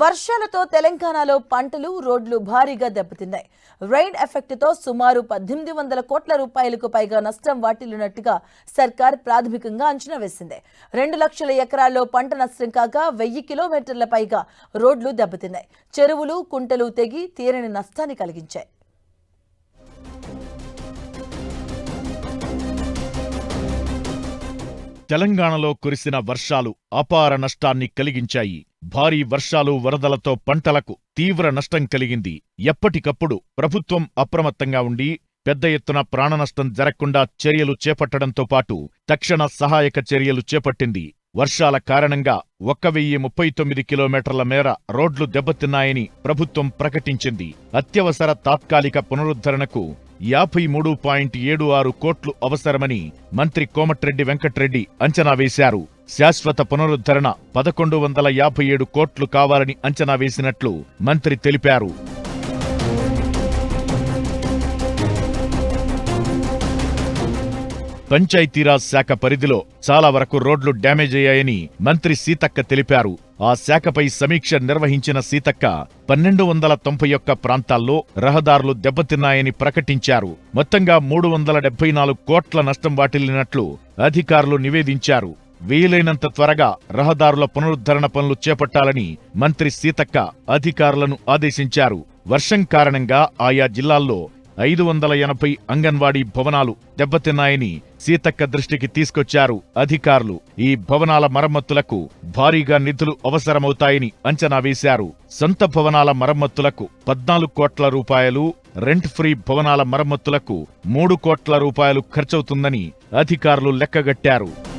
వర్షాలతో తెలంగాణలో పంటలు రోడ్లు భారీగా దెబ్బతిన్నాయి. రైన్ ఎఫెక్ట్తో సుమారు పద్దెనిమిది వందల కోట్ల రూపాయలకు పైగా నష్టం వాటిల్లినట్టుగా సర్కార్ ప్రాథమికంగా అంచనా వేసింది. రెండు లక్షల ఎకరాల్లో పంట నష్టం కాగా వెయ్యి కిలోమీటర్ల పైగా రోడ్లు దెబ్బతిన్నాయి. చెరువులు కుంటలు తెగి తీరని నష్టాన్ని కలిగించాయి. తెలంగాణలో కురిసిన వర్షాలు అపార నష్టాన్ని కలిగించాయి. భారీ వర్షాలు వరదలతో పంటలకు తీవ్ర నష్టం కలిగింది. ఎప్పటికప్పుడు ప్రభుత్వం అప్రమత్తంగా ఉండి పెద్ద ఎత్తున ప్రాణనష్టం జరగకుండా చర్యలు చేపట్టడంతో పాటు తక్షణ సహాయక చర్యలు చేపట్టింది. వర్షాల కారణంగా ఒక్క వెయ్యి ముప్పై తొమ్మిది కిలోమీటర్ల మేర రోడ్లు దెబ్బతిన్నాయని ప్రభుత్వం ప్రకటించింది. అత్యవసర తాత్కాలిక పునరుద్ధరణకు యాభై మూడు పాయింట్ ఏడు ఆరు కోట్లు అవసరమని మంత్రి కోమటిరెడ్డి వెంకట్రెడ్డి అంచనా వేశారు. శాశ్వత పునరుద్ధరణ పదకొండు వందల యాభై ఏడు కోట్లు కావాలని అంచనా వేసినట్లు మంత్రి తెలిపారు. పంచాయతీరాజ్ శాఖ పరిధిలో చాలా వరకు రోడ్లు డ్యామేజ్ అయ్యాయని మంత్రి సీతక్క తెలిపారు. ఆ శాఖపై సమీక్ష నిర్వహించిన సీతక్క పన్నెండు వందల తొంభై ఒక్క ప్రాంతాల్లో రహదారులు దెబ్బతిన్నాయని ప్రకటించారు. మొత్తంగా మూడు వందల డెబ్బై నాలుగు కోట్ల నష్టం వాటిల్లినట్లు అధికారులు నివేదించారు. వీలైనంత త్వరగా రహదారుల పునరుద్ధరణ పనులు చేపట్టాలని మంత్రి సీతక్క అధికారులను ఆదేశించారు. వర్షం కారణంగా ఆయా జిల్లాల్లో ఐదు వందల ఎనభై అంగన్వాడీ భవనాలు దెబ్బతిన్నాయని సీతక్క దృష్టికి తీసుకొచ్చారు అధికారులు. ఈ భవనాల మరమ్మతులకు భారీగా నిధులు అవసరమవుతాయని అంచనా వేశారు. సొంత భవనాల మరమ్మతులకు పద్నాలుగు కోట్ల రూపాయలు రెంట్ ఫ్రీ భవనాల మరమ్మతులకు మూడు కోట్ల రూపాయలు ఖర్చవుతుందని అధికారులు లెక్కగట్టారు.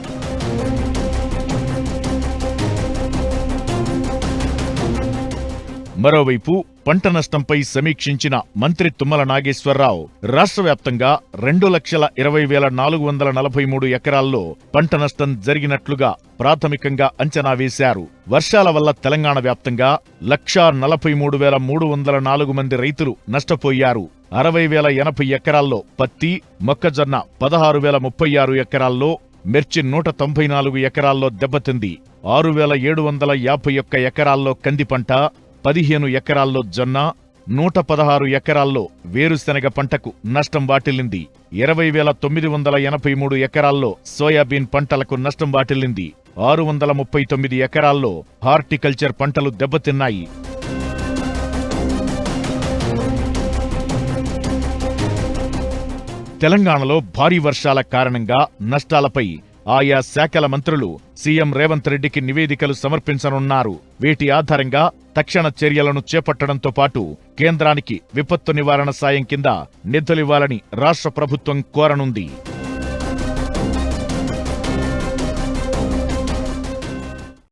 మరోవైపు పంట నష్టంపై సమీక్షించిన మంత్రి తుమ్మల నాగేశ్వరరావు రాష్ట్ర వ్యాప్తంగా రెండు లక్షల ఇరవై వేల నాలుగు వందల నలభై మూడు ఎకరాల్లో పంట నష్టం జరిగినట్లుగా ప్రాథమికంగా అంచనా వేశారు. వర్షాల వల్ల తెలంగాణ వ్యాప్తంగా లక్షా నలభై మూడు వేల మూడు వందల నాలుగు మంది రైతులు నష్టపోయారు. అరవై వేల ఎనభై ఎకరాల్లో పత్తి మొక్కజొన్న పదహారు వేల ముప్పై ఆరు ఎకరాల్లో మిర్చి నూట తొంభై నాలుగు ఎకరాల్లో దెబ్బతింది. ఆరు వేల ఏడు వందల యాభై ఒక్క ఎకరాల్లో కంది పంట పదిహేను ఎకరాల్లో జొన్న నూట పదహారు ఎకరాల్లో వేరుశెనగ పంటకు నష్టం వాటిల్లింది. ఇరవై వేల తొమ్మిది వందల ఎనభై మూడు ఎకరాల్లో సోయాబీన్ పంటలకు నష్టం వాటిల్లింది. ఆరు వందల ముప్పై తొమ్మిది ఎకరాల్లో హార్టికల్చర్ పంటలు దెబ్బతిన్నాయి. తెలంగాణలో భారీ వర్షాల కారణంగా నష్టాలపై ఆయా శాఖల మంత్రులు సీఎం రేవంత్ రెడ్డికి నివేదికలు సమర్పించనున్నారు. వీటి ఆధారంగా తక్షణ చర్యలను చేపట్టడంతో పాటు కేంద్రానికి విపత్తు నివారణ సాయం కింద నిధులివ్వాలని రాష్ట్ర ప్రభుత్వం కోరనుంది.